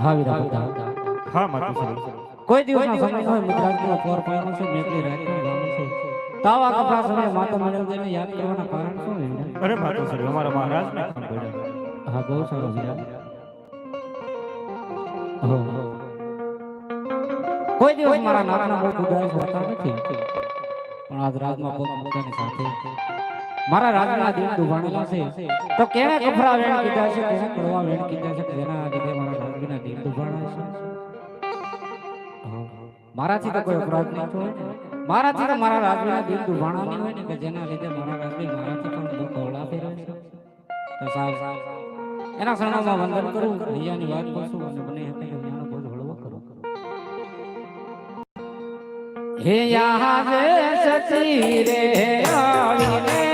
ફાવી રહ્યા હા માતુશ્રી કોઈ દિવસના સમય હોય મુદ્રાજનો પોર પાયનો છે મેકલી રાતનો ગામ છે. તાવા કપડા સમય માતા મેળવજીને યાદ કરવાના કારણ શું છે અરે માતુશ્રી અમારા મહારાજને કામ પડ્યા. હા બહુ સારું વિરાજ કોઈ દિવસ મારા નાકના બહુ ઉદાસ હોતા નથી. પણ આજ સાથે. મારા રાજના દિલ ડૂબાણેલા છે. તો કેને કફરા વેણ કીધા છે કેને કડવા વેણ કીધા છે જેના લીધે રાજના છે. મારાથી તો કોઈ અપરાધ નહીં થયો મારાથી તો મારા રાજવીના દિલ ડૂબાણા નહીં હોય ને કે જેના લીધે મારા રાજવી મારાથી પણ દુઃખ અવળા ફેરવે છે. તો સાહેબ એના શરણોમાં વંદન કરું અહીંયાની વાત કરશું અને બને એટલે અહીંયાનો બોધ હળવો કરું. હે યારે સતી રે આવીને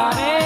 안에